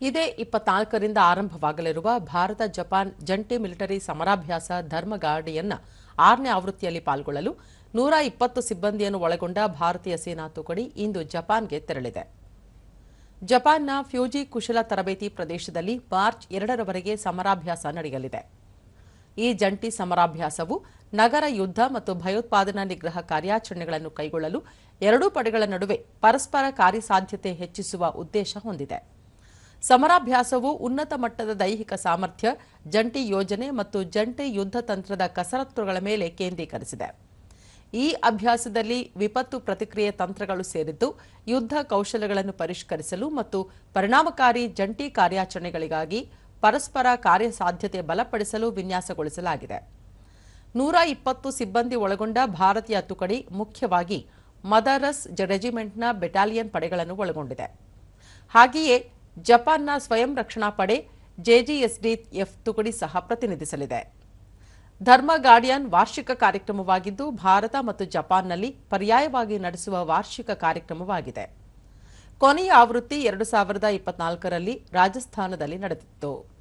ಇದೇ ಇಪ್ಪತ್ನಾಲ್ಕರಿಂದ ಆರಂಭವಾಗಲಿರುವ ಭಾರತ ಜಪಾನ್ ಜಂಟಿ ಮಿಲಿಟರಿ ಸಮರಾಭ್ಯಾಸ ಧರ್ಮ ಗಾರ್ಡಿಯನ್ನ ಆರನೇ ಆವೃತ್ತಿಯಲ್ಲಿ ಪಾಲ್ಗೊಳ್ಳಲು ನೂರ ಇಪ್ಪತ್ತು ಸಿಬ್ಬಂದಿಯನ್ನು ಒಳಗೊಂಡ ಭಾರತೀಯ ಸೇನಾ ತುಕಡಿ ಇಂದು ಜಪಾನ್ಗೆ ತೆರಳಿದೆ. ಜಪಾನ್ನ ಫ್ಯೂಜಿ ಕುಶಲ ತರಬೇತಿ ಪ್ರದೇಶದಲ್ಲಿ ಮಾರ್ಚ್ ಎರಡರವರೆಗೆ ಸಮರಾಭ್ಯಾಸ ನಡೆಯಲಿದೆ. ಈ ಜಂಟಿ ಸಮರಾಭ್ಯಾಸವು ನಗರ ಯುದ್ಧ ಮತ್ತು ಭಯೋತ್ಪಾದನಾ ನಿಗ್ರಹ ಕಾರ್ಯಾಚರಣೆಗಳನ್ನು ಕೈಗೊಳ್ಳಲು ಎರಡೂ ಪಡೆಗಳ ನಡುವೆ ಪರಸ್ಪರ ಕಾರ್ಯಸಾಧ್ಯತೆ ಹೆಚ್ಚಿಸುವ ಉದ್ದೇಶ ಹೊಂದಿದೆ. ಸಮರಾಭ್ಯಾಸವು ಉನ್ನತ ಮಟ್ಟದ ದೈಹಿಕ ಸಾಮರ್ಥ್ಯ, ಜಂಟಿ ಯೋಜನೆ ಮತ್ತು ಜಂಟಿ ಯುದ್ಧ ತಂತ್ರದ ಕಸರತ್ತುಗಳ ಮೇಲೆ ಕೇಂದ್ರೀಕರಿಸಿದೆ. ಈ ಅಭ್ಯಾಸದಲ್ಲಿ ವಿಪತ್ತು ಪ್ರತಿಕ್ರಿಯೆ ತಂತ್ರಗಳು ಸೇರಿದ್ದು, ಯುದ್ಧ ಕೌಶಲಗಳನ್ನು ಪರಿಷ್ಕರಿಸಲು ಮತ್ತು ಪರಿಣಾಮಕಾರಿ ಜಂಟಿ ಕಾರ್ಯಾಚರಣೆಗಳಿಗಾಗಿ ಪರಸ್ಪರ ಕಾರ್ಯಸಾಧ್ಯತೆ ಬಲಪಡಿಸಲು ವಿನ್ಯಾಸಗೊಳಿಸಲಾಗಿದೆ. ನೂರ ಇಪ್ಪತ್ತು ಸಿಬ್ಬಂದಿ ಒಳಗೊಂಡ ಭಾರತೀಯ ತುಕಡಿ ಮುಖ್ಯವಾಗಿ ಮದರಸ್ ರೆಜಿಮೆಂಟ್ನ ಬೆಟಾಲಿಯನ್ ಪಡೆಗಳನ್ನು ಒಳಗೊಂಡಿದೆ. ಹಾಗೆಯೇ ಜಪಾನ್ನ ಸ್ವಯಂ ರಕ್ಷಣಾ ಪಡೆ ಜೆಜಿಎಸ್ಡಿಎಫ್ ತುಕಡಿ ಸಹ ಪ್ರತಿನಿಧಿಸಲಿದೆ. ಧರ್ಮ ಗಾರ್ಡಿಯನ್ ವಾರ್ಷಿಕ ಕಾರ್ಯಕ್ರಮವಾಗಿದ್ದು, ಭಾರತ ಮತ್ತು ಜಪಾನ್ನಲ್ಲಿ ಪರ್ಯಾಯವಾಗಿ ನಡೆಸುವ ವಾರ್ಷಿಕ ಕಾರ್ಯಕ್ರಮವಾಗಿದೆ. ಕೊನೆಯ ಆವೃತ್ತಿ ಎರಡು ಸಾವಿರದ ಇಪ್ಪತ್ನಾಲ್ಕರಲ್ಲಿ ರಾಜಸ್ಥಾನದಲ್ಲಿ ನಡೆದಿತ್ತು.